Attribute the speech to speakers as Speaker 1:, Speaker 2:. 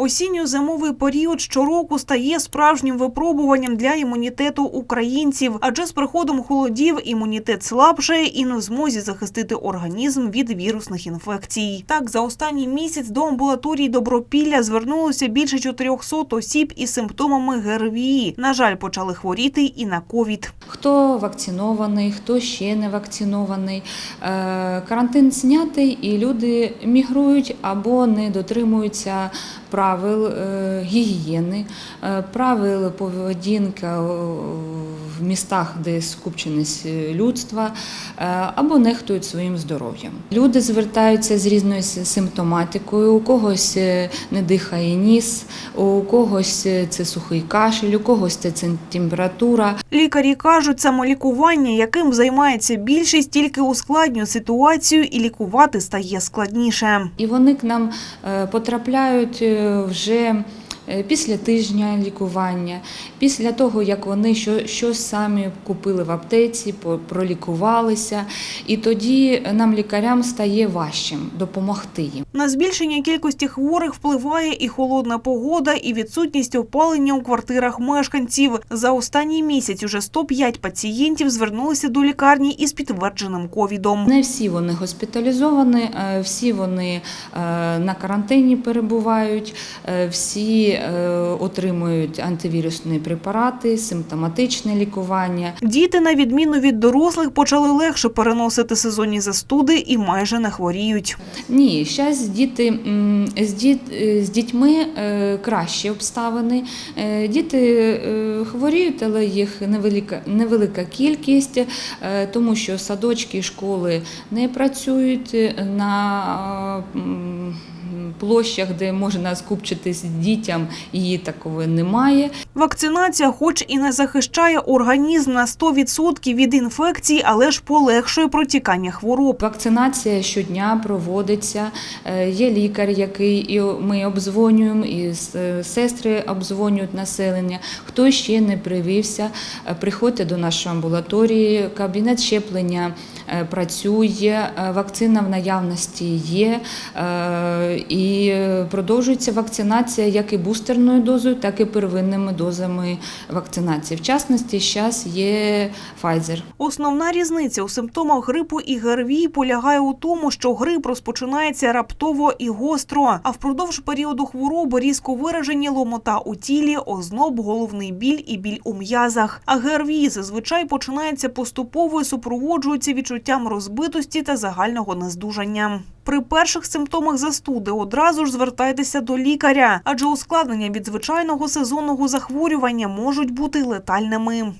Speaker 1: Осінньо-зимовий період щороку стає справжнім випробуванням для імунітету українців, адже з приходом холодів імунітет слабшає і не в змозі захистити організм від вірусних інфекцій. Так, за останній місяць до амбулаторії Добропілля звернулося більше 400 осіб із симптомами ГРВІ. На жаль, почали хворіти і на ковід.
Speaker 2: Хто вакцинований, хто ще не вакцинований. Е, Карантин знятий і люди мігрують або не дотримуються правил е, гігієни, е, правил поведінки містах, де скупченість е, людства, е, або нехтують своїм здоров'ям. Люди звертаються з різною симптоматикою. У когось е, не дихає ніс, у когось це сухий кашель, у когось це температура.
Speaker 1: Лікарі кажуть, самолікування, яким займається більшість, тільки ускладнює ситуацію і лікувати стає складніше.
Speaker 2: І вони к нам потрапляють вже після тижня лікування, після того, як вони що- щось самі купили в аптеці, пролікувалися. І тоді нам, лікарям, стає важчим допомогти їм.
Speaker 1: На збільшення кількості хворих впливає і холодна погода, і відсутність опалення у квартирах мешканців. За останній місяць уже 105 пацієнтів звернулися до лікарні із підтвердженим ковідом.
Speaker 2: Не всі вони госпіталізовані, е, всі вони е, на карантині перебувають, е, всі е, отримують антивірусні препарати, симптоматичне лікування.
Speaker 1: Діти, на відміну від дорослих, почали легше переносити сезонні застуди і майже не хворіють.
Speaker 2: Ні, зараз діти з, діт, е, з дітьми е, кращі обставини. Діти хворіють, але їх невелика, невелика кількість, тому що садочки школи не працюють на площах, де можна скупчитись дітям, її такого немає.
Speaker 1: Вакцинація, хоч і не захищає організм на 100% від інфекцій, але ж полегшує протікання хвороб.
Speaker 2: Вакцинація щодня проводиться. Е, Є лікар, який і ми обдзвонюємо, і е, сестри обдзвонюють населення. Хто ще не привився, е, приходьте до нашої амбулаторії. Кабінет щеплення працює, е, вакцина в наявності є. е, І е, продовжується вакцинація як і бустерною дозою, так і первинними дозами вакцинації. В частності, зараз є Pfizer.
Speaker 1: Основна різниця у симптомах грипу і ГРВІ полягає у тому, що грип розпочинається раптово і гостро, а впродовж періоду хвороби різко виражені ломота у тілі, озноб, головний біль і біль у м'язах. А ГРВІ зазвичай починається поступово і супроводжується відчуттям розбитості та загального нездужання. При перших симптомах застуди одразу ж звертайтеся до лікаря, адже ускладнення від звичайного сезонного захворювання можуть бути летальними.